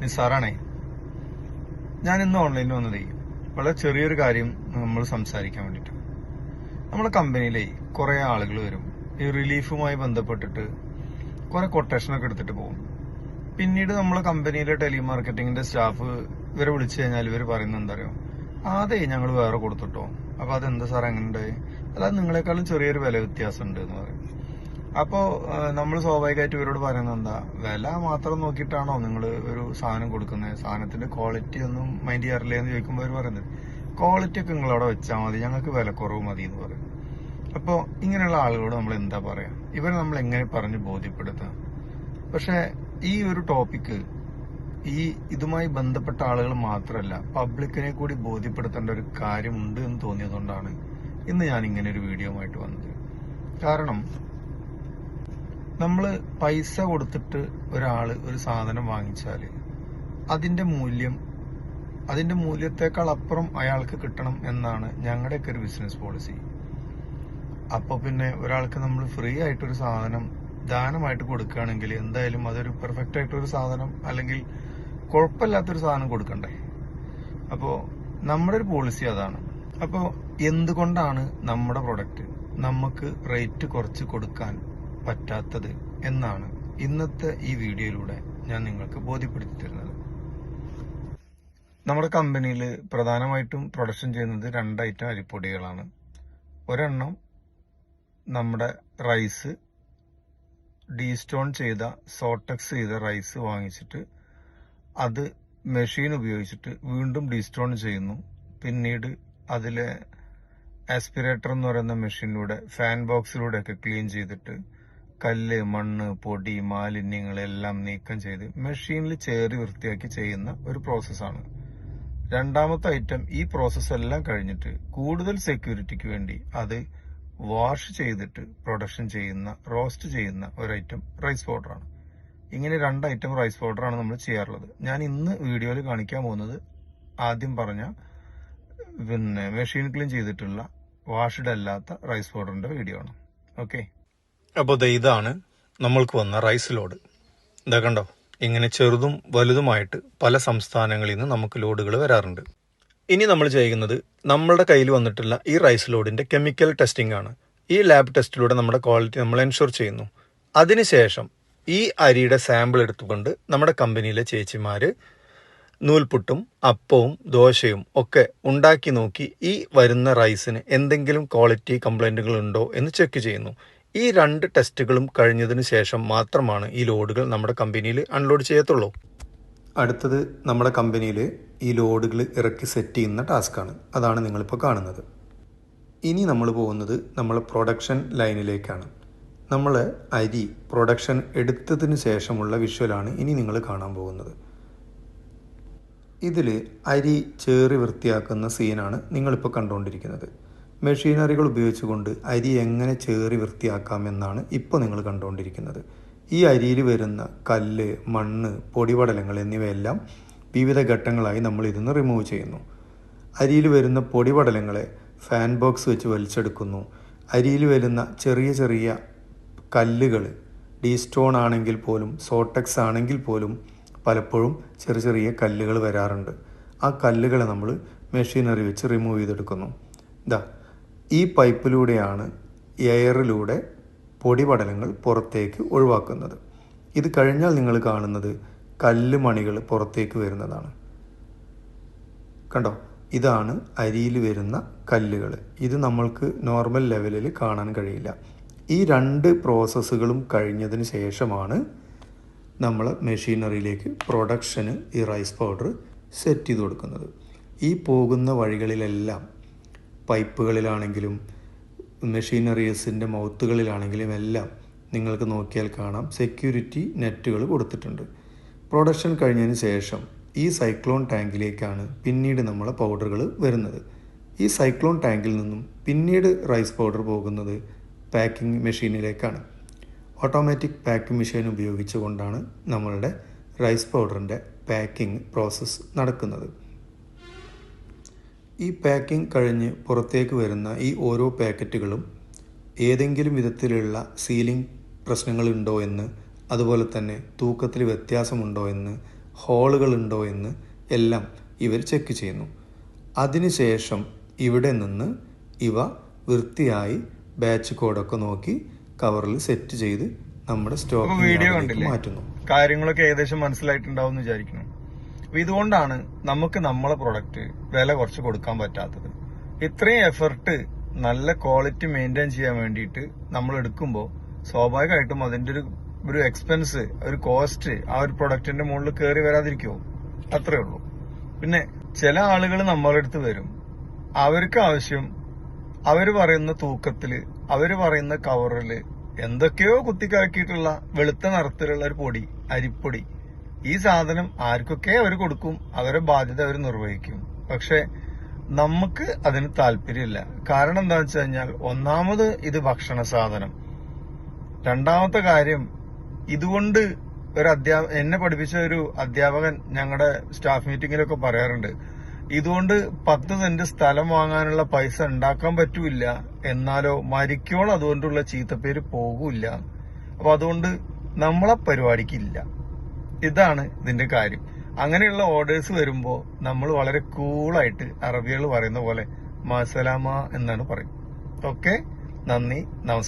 നിസാറാണേ ഞാൻ ഇന്ന് ഓൺലൈനിൽ വന്നതേ വളരെ ചെറിയൊരു കാര്യം നമ്മൾ സംസാരിക്കാൻ വേണ്ടിയിട്ടാണ് നമ്മുടെ കമ്പനിയിലെ കുറെ ആളുകൾ വരും. ഈ റിലീഫുമായി ബന്ധപ്പെട്ടിട്ട് കുറെ കൊട്ടേഷനൊക്കെ എടുത്തിട്ട് പോകും. പിന്നീട് നമ്മളെ കമ്പനിയിലെ ടെലിമാർക്കറ്റിംഗിന്റെ സ്റ്റാഫ് ഇവരെ വിളിച്ചു കഴിഞ്ഞാൽ ഇവർ പറയുന്നത് എന്താ അറിയോ? അതെ ഞങ്ങൾ വേറെ കൊടുത്തിട്ടോ. അപ്പൊ അതെന്താ സാർ അങ്ങനെ എങ്ങനെ അതായത് നിങ്ങളെക്കാളും ചെറിയൊരു വില വ്യത്യാസം ഉണ്ട് എന്ന് പറയും. അപ്പോ നമ്മൾ സ്വാഭാവികമായിട്ട് ഇവരോട് പറയുന്നത് എന്താ? വില മാത്രം നോക്കിയിട്ടാണോ നിങ്ങൾ ഒരു സാധനം കൊടുക്കുന്നത്? സാധനത്തിന്റെ ക്വാളിറ്റി ഒന്നും മൈൻഡ് ചെയ്യാറില്ല എന്ന് ചോദിക്കുമ്പോൾ അവർ പറയുന്നത് ക്വാളിറ്റി ഒക്കെ നിങ്ങൾ അവിടെ വെച്ചാൽ മതി ഞങ്ങൾക്ക് വില കുറവ് മതി എന്ന് പറയും. അപ്പോ ഇങ്ങനെയുള്ള ആളുകളോട് നമ്മൾ എന്താ പറയാ? ഇവരെ നമ്മൾ എങ്ങനെ പറഞ്ഞ് ബോധ്യപ്പെടുത്താം? പക്ഷെ ഈ ഒരു ടോപ്പിക്ക് ഈ ഇതുമായി ബന്ധപ്പെട്ട ആളുകൾ മാത്രമല്ല പബ്ലിക്കിനെ കൂടി ബോധ്യപ്പെടുത്തേണ്ട ഒരു കാര്യമുണ്ട് എന്ന് തോന്നിയതുകൊണ്ടാണ് ഇന്ന് ഞാൻ ഇങ്ങനെ ഒരു വീഡിയോ ആയിട്ട് വന്നത്. കാരണം നമ്മൾ പൈസ കൊടുത്തിട്ട് ഒരാൾ ഒരു സാധനം വാങ്ങിച്ചാൽ അതിന്റെ മൂല്യം അതിന്റെ മൂല്യത്തെക്കാൾ അപ്പുറം അയാൾക്ക് കിട്ടണം എന്നാണ് ഞങ്ങളുടെയൊക്കെ ഒരു ബിസിനസ് പോളിസി അപ്പൊ പിന്നെ ഒരാൾക്ക് നമ്മൾ ഫ്രീ ആയിട്ടൊരു സാധനം ദാനമായിട്ട് കൊടുക്കുകയാണെങ്കിൽ എന്തായാലും അതൊരു പെർഫെക്റ്റ് ആയിട്ടൊരു സാധനം അല്ലെങ്കിൽ കുഴപ്പമില്ലാത്തൊരു സാധനം കൊടുക്കണ്ടേ? അപ്പോ നമ്മുടെ ഒരു പോളിസി അതാണ്. അപ്പോ എന്തുകൊണ്ടാണ് നമ്മുടെ പ്രൊഡക്റ്റ് നമുക്ക് റേറ്റ് കുറച്ച് കൊടുക്കാൻ പറ്റാത്തത് എന്നാണ് ഇന്നത്തെ ഈ വീഡിയോയിലൂടെ ഞാൻ നിങ്ങൾക്ക് ബോധ്യപ്പെടുത്തി തരുന്നത് നമ്മുടെ കമ്പനിയിൽ പ്രധാനമായിട്ടും പ്രൊഡക്ഷൻ ചെയ്യുന്നത് രണ്ട് ഐറ്റം അരിപ്പൊടികളാണ്. ഒരെണ്ണം നമ്മുടെ റൈസ് ഡീസ്റ്റോൺ ചെയ്ത സോട്ടക്സ് ചെയ്ത റൈസ് വാങ്ങിച്ചിട്ട് അത് മെഷീൻ ഉപയോഗിച്ചിട്ട് വീണ്ടും ഡീസ്റ്റോൺ ചെയ്യുന്നു. പിന്നീട് അതിലെ ആസ്പിറേറ്റർ എന്ന് പറയുന്ന മെഷീനിലൂടെ ഫാൻ ബോക്സിലൂടെയൊക്കെ ക്ലീൻ ചെയ്തിട്ട് കല്ല് മണ്ണ് പൊടി മാലിന്യങ്ങളെല്ലാം നീക്കം ചെയ്ത് മെഷീനിൽ ചേറി വൃത്തിയാക്കി ചെയ്യുന്ന ഒരു പ്രോസസ്സാണ്. രണ്ടാമത്തെ ഐറ്റം ഈ പ്രോസസ് എല്ലാം കഴിഞ്ഞിട്ട് കൂടുതൽ സെക്യൂരിറ്റിക്ക് വേണ്ടി അത് വാഷ് ചെയ്തിട്ട് പ്രൊഡക്ഷൻ ചെയ്യുന്ന റോസ്റ്റ് ചെയ്യുന്ന ഒരു ഐറ്റം റൈസ് പൗഡറാണ്. ഇങ്ങനെ രണ്ട് ഐറ്റം റൈസ് പൗഡറാണ് നമ്മൾ ചെയ്യാറുള്ളത്. ഞാൻ ഇന്ന് വീഡിയോയിൽ കാണിക്കാൻ പോകുന്നത് ആദ്യം പറഞ്ഞ പിന്നെ മെഷീൻ ക്ലീൻ ചെയ്തിട്ടുള്ള വാഷ്ഡ് അല്ലാത്ത റൈസ് പൗഡറിന്റെ വീഡിയോ ആണ്. ഓക്കെ? അപ്പോൾ ഇതാണ് നമ്മൾക്ക് വന്ന റൈസ് ലോഡ്. ഇതാ കണ്ടോ? ഇങ്ങനെ ചെറുതും വലുതുമായിട്ട് പല സംസ്ഥാനങ്ങളിൽ നിന്ന് നമുക്ക് ലോഡുകൾ വരാറുണ്ട്. ഇനി നമ്മൾ ചെയ്യുന്നത് നമ്മളുടെ കയ്യിൽ വന്നിട്ടുള്ള ഈ റൈസ് ലോഡിന്റെ കെമിക്കൽ ടെസ്റ്റിംഗ് ആണ്. ഈ ലാബ് ടെസ്റ്റിലൂടെ നമ്മുടെ ക്വാളിറ്റി നമ്മൾ എൻഷുർ ചെയ്യുന്നു. അതിനുശേഷം ഈ അരിയുടെ സാമ്പിൾ എടുത്തുകൊണ്ട് നമ്മുടെ കമ്പനിയിലെ ചേച്ചിമാർ നൂൽപുട്ടും അപ്പവും ദോശയും ഒക്കെ ഉണ്ടാക്കി നോക്കി ഈ വരുന്ന റൈസിന് എന്തെങ്കിലും ക്വാളിറ്റി കംപ്ലൈന്റുകൾ ഉണ്ടോ എന്ന് ചെക്ക് ചെയ്യുന്നു. ഈ രണ്ട് ടെസ്റ്റുകളും കഴിഞ്ഞതിന് ശേഷം മാത്രമാണ് ഈ ലോഡുകൾ നമ്മുടെ കമ്പനിയിൽ അൺലോഡ് ചെയ്യത്തുള്ളൂ. അടുത്തത് നമ്മുടെ കമ്പനിയിൽ ഈ ലോഡുകൾ ഇറക്കി സെറ്റ് ചെയ്യുന്ന ടാസ്ക്കാണ്. അതാണ് നിങ്ങളിപ്പോൾ കാണുന്നത്. ഇനി നമ്മൾ പോകുന്നത് നമ്മൾ പ്രൊഡക്ഷൻ ലൈനിലേക്കാണ്. നമ്മൾ അരി പ്രൊഡക്ഷൻ എടുത്തതിന് ശേഷമുള്ള വിഷ്വലാണ് ഇനി നിങ്ങൾ കാണാൻ പോകുന്നത്. ഇതിൽ അരി ചേറി വൃത്തിയാക്കുന്ന സീനാണ് നിങ്ങളിപ്പോൾ കണ്ടുകൊണ്ടിരിക്കുന്നത്. മെഷീനറികൾ ഉപയോഗിച്ചുകൊണ്ട് അരി എങ്ങനെ ചേറി വൃത്തിയാക്കാമെന്നാണ് ഇപ്പോൾ നിങ്ങൾ കണ്ടുകൊണ്ടിരിക്കുന്നത്. ഈ അരിയിൽ വരുന്ന കല്ല് മണ്ണ് പൊടിപടലങ്ങൾ എന്നിവയെല്ലാം വിവിധ ഘട്ടങ്ങളായി നമ്മൾ ഇതിന്ന് റിമൂവ് ചെയ്യുന്നു. അരിയിൽ വരുന്ന പൊടിപടലങ്ങളെ ഫാൻ ബോക്സ് വെച്ച് വലിച്ചെടുക്കുന്നു. അരിയിൽ വരുന്ന ചെറിയ ചെറിയ കല്ലുകൾ ഡീ സ്റ്റോൺ ആണെങ്കിൽ പോലും സോട്ടക്സ് ആണെങ്കിൽ പോലും പലപ്പോഴും ചെറിയ ചെറിയ കല്ലുകൾ വരാറുണ്ട്. ആ കല്ലുകളെ നമ്മൾ മെഷീനറി വെച്ച് റിമൂവ് ചെയ്തെടുക്കുന്നു. ഇതാ ഈ പൈപ്പിലൂടെയാണ് എയറിലൂടെ പൊടിപടലങ്ങൾ പുറത്തേക്ക് ഒഴിവാക്കുന്നത്. ഇത് കഴിഞ്ഞാൽ നിങ്ങൾ കാണുന്നത് കല്ല് മണികൾ പുറത്തേക്ക് വരുന്നതാണ്. കണ്ടോ? ഇതാണ് അരിയിൽ വരുന്ന കല്ലുകൾ. ഇത് നമ്മൾക്ക് നോർമൽ ലെവലിൽ കാണാൻ കഴിയില്ല. ഈ രണ്ട് പ്രോസസ്സുകളും കഴിഞ്ഞതിന് ശേഷമാണ് നമ്മൾ മെഷീനറിയിലേക്ക് പ്രൊഡക്ഷന് ഈ റൈസ് പൗഡർ സെറ്റ് ചെയ്ത് കൊടുക്കുന്നത്. ഈ പോകുന്ന വഴികളിലെല്ലാം പൈപ്പുകളിലാണെങ്കിലും മെഷീനറീസിന്റെ മൗത്തുകളിലാണെങ്കിലും എല്ലാം നിങ്ങൾക്ക് നോക്കിയാൽ കാണാം. സെക്യൂരിറ്റി നെറ്റുകൾ കൊടുത്തിട്ടുണ്ട്. പ്രൊഡക്ഷൻ കഴിഞ്ഞതിന് ശേഷം ഈ സൈക്ലോൺ ടാങ്കിലേക്കാണ് പിന്നീട് നമ്മളെ പൗഡറുകൾ വരുന്നത്. ഈ സൈക്ലോൺ ടാങ്കിൽ നിന്നും പിന്നീട് റൈസ് പൗഡർ പോകുന്നത് പാക്കിംഗ് മെഷീനിലേക്കാണ്. ഓട്ടോമാറ്റിക് പാക്കിംഗ് മെഷീൻ ഉപയോഗിച്ചുകൊണ്ടാണ് നമ്മളുടെ റൈസ് പൗഡറിന്റെ പാക്കിംഗ് പ്രോസസ്സ് നടക്കുന്നത്. ഈ പാക്കിംഗ് കഴിഞ്ഞ് പുറത്തേക്ക് വരുന്ന ഈ ഓരോ പാക്കറ്റുകളും ഏതെങ്കിലും വിധത്തിലുള്ള സീലിംഗ് പ്രശ്നങ്ങളുണ്ടോ എന്ന് അതുപോലെ തന്നെ തൂക്കത്തിൽ വ്യത്യാസമുണ്ടോ എന്ന് ഹോളുകളുണ്ടോ എന്ന് എല്ലാം ഇവർ ചെക്ക് ചെയ്യുന്നു. അതിനുശേഷം ഇവിടെ നിന്ന് ഇവ വൃത്തിയായി ബാച്ച് കോഡൊക്കെ നോക്കി കവറിൽ സെറ്റ് ചെയ്ത് നമ്മുടെ സ്റ്റോക്ക്? മാറ്റുന്നു. കാര്യങ്ങളൊക്കെ ഏകദേശം മനസ്സിലായിട്ടുണ്ടാവും എന്ന് വിചാരിക്കുന്നു. അപ്പൊ ഇതുകൊണ്ടാണ് നമുക്ക് നമ്മളെ പ്രൊഡക്റ്റ് വില കുറച്ച് കൊടുക്കാൻ പറ്റാത്തത്. ഇത്രയും എഫർട്ട് നല്ല ക്വാളിറ്റി മെയിന്റെയിൻ ചെയ്യാൻ വേണ്ടിയിട്ട് നമ്മൾ എടുക്കുമ്പോൾ സ്വാഭാവികമായിട്ടും അതിന്റെ ഒരു ഒരു എക്സ്പെൻസ് ഒരു കോസ്റ്റ് ആ ഒരു പ്രൊഡക്റ്റിന്റെ മുകളിൽ കയറി വരാതിരിക്കുമോ അത്രേ ഉള്ളൂ. പിന്നെ ചില ആളുകൾ നമ്മളെ അടുത്ത് വരും. അവർക്ക് ആവശ്യം അവർ പറയുന്ന തൂക്കത്തിൽ അവർ പറയുന്ന കവറിൽ എന്തൊക്കെയോ കുത്തിക്കാക്കിയിട്ടുള്ള വെളുത്ത നിറത്തിലുള്ള ഒരു പൊടി അരിപ്പൊടി. ഈ സാധനം ആർക്കൊക്കെ അവർ കൊടുക്കും അവരെ ബാധ്യത അവർ നിർവഹിക്കും. പക്ഷെ നമുക്ക് അതിന് താല്പര്യമില്ല. കാരണം എന്താ വെച്ച് കഴിഞ്ഞാൽ ഒന്നാമത് ഇത് ഭക്ഷണ സാധനം. രണ്ടാമത്തെ കാര്യം ഇതുകൊണ്ട് ഒരു അധ്യാപ എന്നെ പഠിപ്പിച്ച ഒരു അധ്യാപകൻ ഞങ്ങളുടെ സ്റ്റാഫ് മീറ്റിംഗിലൊക്കെ പറയാറുണ്ട് ഇതുകൊണ്ട് പത്ത് സെന്റ് സ്ഥലം വാങ്ങാനുള്ള പൈസ ഉണ്ടാക്കാൻ പറ്റൂല എന്നാലോ മരിക്കോളം അതുകൊണ്ടുള്ള ചീത്തപ്പേര് പോകൂല അപ്പൊ അതുകൊണ്ട് നമ്മളെ പരിപാടിക്കില്ല ഇതാണ് ഇതിന്റെ കാര്യം. അങ്ങനെയുള്ള ഓർഡേഴ്സ് വരുമ്പോ നമ്മൾ വളരെ കൂളായിട്ട് അറബികൾ പറയുന്ന പോലെ മസലാമ എന്നാണ് പറയും ഓക്കെ നന്ദി നമസ്കാരം.